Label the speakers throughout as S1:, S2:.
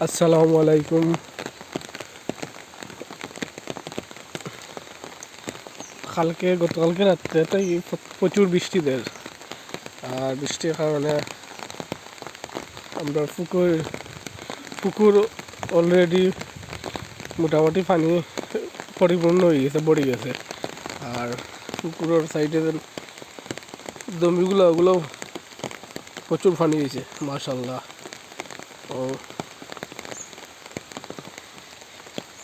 S1: আসসালামু আলাইকুম। কালকে, গতকালকে রাত্রে তো এই প- প্রচুর বৃষ্টি দেয় আর বৃষ্টির কারণে আমরা পুকুর পুকুর অলরেডি মোটামুটি পানি পরিপূর্ণ হয়ে গেছে, পড়ে গেছে। আর পুকুরের সাইডে জমিগুলো, ওগুলো প্রচুর পানি হয়েছে মাশাল্লাহ ও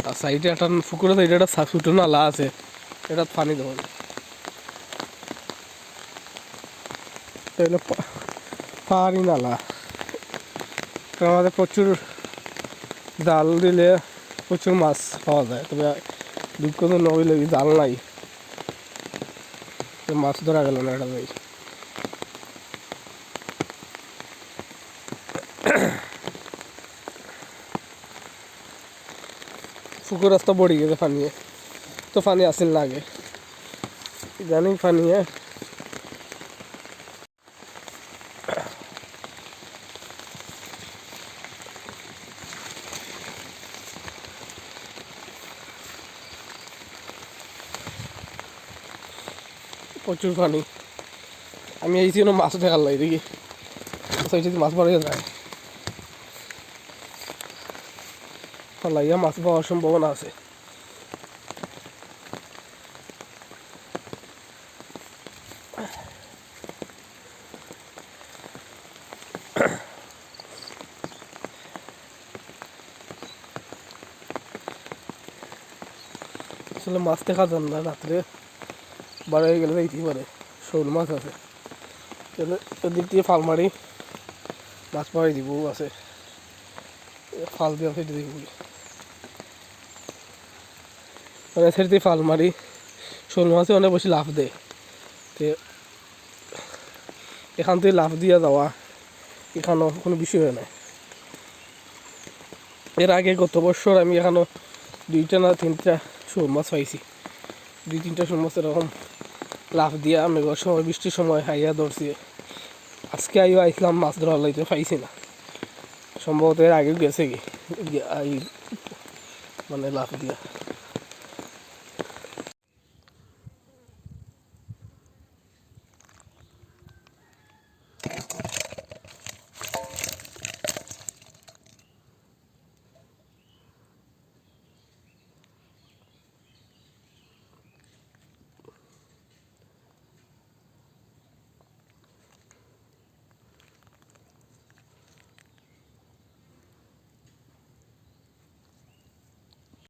S1: আর সাইডে একটা পুকুরের এটা একটা ছোটো নালা আছে। এটা পানি পা- পাহাড়ি নালা আমাদের প্রচুর জাল দিলে প্রচুর মাছ পাওয়া যায়। তবে দুঃখ তো নইলে জাল নাই। মাছ ধরা গেল না এটা ভাই পুকুর রাস্তা পড়ে গেছে পানিয়ে তো পানি আসিল না আগে। ইদানিং পানিয়ে প্রচুর পানি। আমি এই মাছ দেখার লাই দেখি। সাইডে মাছ পড়ে যায়। লাইয়া মাছ পাওয়ার সম্ভাবনা আছে। আসলে মাছ দেখা যান না, রাত্রে বাড়ি গেলে দেখতেই পারে, শোল মাছ আছে। এদিক দিয়ে ফাল মারি, মাছ পাড়ি দিব, আছে। ফাল দিয়ে ফেটে দিব। মানে সেটা ফাল মারি শোল মাছে অনেক বেশি লাভ দেয়। তে এখান থেকে লাভ দিয়ে যাওয়া এখানেও কোনো বিষয় হয় না। এর আগে গত বছর আমি এখানে দুইটা না তিনটা শোল মাছ পাইছি। দুই তিনটা শোল মাছ এরকম লাভ দিয়া মেঘর সময় বৃষ্টির সময় হাইয়া ধরছি। আজকে আইও আইসলাম মাছ ধরা লাইতে পাইছি না। সম্ভবত এর আগেও গেছে কি মানে লাভ দিয়া।